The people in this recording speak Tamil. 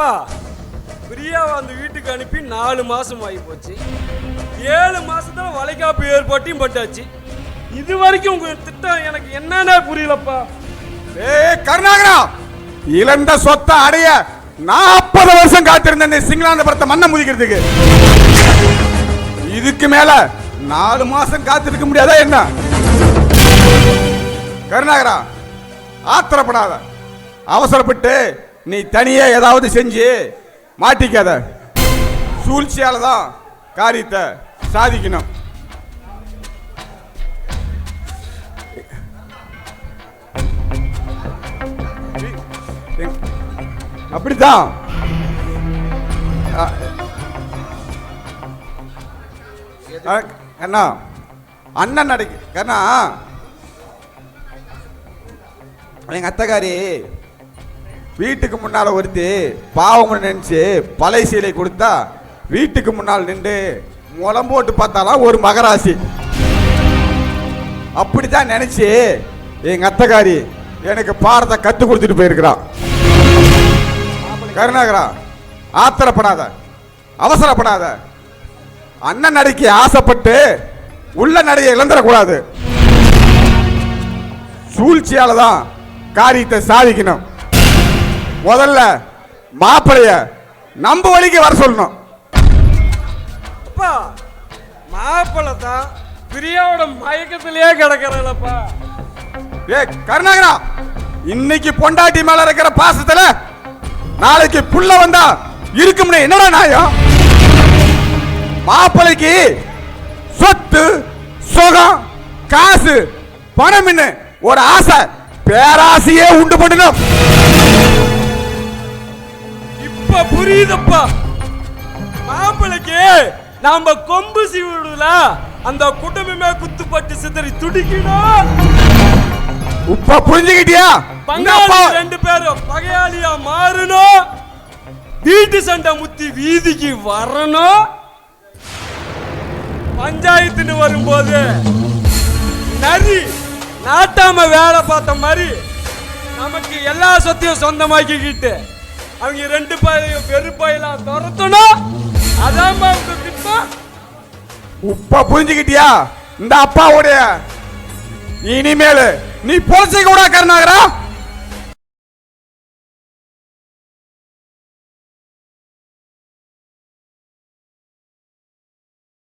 அப்பா பிரியாவை அந்த வீட்டுக்கு அனுப்பி நாலு மாசம் ஆகி போச்சு. ஏழு மாசத்துல வளைகாப்பு ஏற்பாட்டையும் பட்டாச்சு. இது வரைக்கும் உங்க திட்டம் எனக்கு என்னன்னே புரியலப்பா. ஏய் கருணாகரா இழந்த சொத்தை அடைய நாற்பது வருஷம் காத்திருந்த இந்த சிங்களாந்தபுரத்தை மண்ணை முதிக்கிறதுக்கு இதுக்கு மேல நாலு மாசம் காத்திருக்க முடியாதா என்ன? கருணாகரா ஆத்திரப்படாத. அவசரப்பட்டு நீ தனியே ஏதாவது செஞ்சு மாட்டிக்காத. சூழ்ச்சியால் தான் காரியத்தை சாதிக்கணும். அப்படித்தான். கண்ணா அண்ணன் நடக்கு கண்ணா. எங்க அத்தகாரி வீட்டுக்கு முன்னால் ஒருத்தி பாவம் நினச்சி பழைய சீலை கொடுத்தா வீட்டுக்கு முன்னால் நின்று முளம் போட்டு பார்த்தாலாம் ஒரு மகராசி. அப்படிதான் நினச்சி எங்கள் அத்தகாரி எனக்கு பாடத்தை கற்றுக் கொடுத்துட்டு போயிருக்கிறான் கருணாகரா ஆத்திரப்படாத அவசரப்படாத. அண்ணன் நடைக்கு ஆசைப்பட்டு உள்ள நடையை இழந்துடக்கூடாது. சூழ்ச்சியால் தான் காரியத்தை சாதிக்கணும். முதல்ல மாப்பிளைய நம்ம வழிக்கு வர சொல்லணும். அப்பா மாப்பிள்ளை தான் பிரியாவோட மயக்கத்திலேயே கிடக்கிறல்லப்பா ஏ கருணாகரா இன்னைக்கு பொண்டாட்டி மேல இருக்கிற பாசத்துல நாளைக்கு புள்ள வந்தா இருக்கும்னு என்னடா நியாயம்? மாப்பிளைக்கு சொத்து சுகம் காசு பணம் ஒரு ஆசை பேராசையே உண்டு பண்ணணும். இப்ப புரியுதப்பா. மாப்பிளைக்கு நாம கொம்பு சீவிடுல அந்த குடும்பமே குத்துப்பட்டு சிதறி துடிக்கணும். இப்ப புரிஞ்சுக்கிட்டியா? பங்காளி ரெண்டு பேரும் பகையாளியா மாறணும். வீட்டு சண்டை முத்தி வீதிக்கு வரணும். பஞ்சாயத்துன்னு வரும்போது நரி நாட்டாம வேலை பார்த்த மாதிரி நமக்கு எல்லா சொத்தையும் சொந்தமாக்கிக்கிட்டு அவங்க ரெண்டு பாயும் வெறுப்பாயெல்லாம் துரத்தணும் அதான் உங்க திட்டம் உப்பா புரிஞ்சுக்கிட்டியா? இந்த அப்பாவுடைய இனிமேல் நீ பொழைச்சிக்க கூட கருணாகரா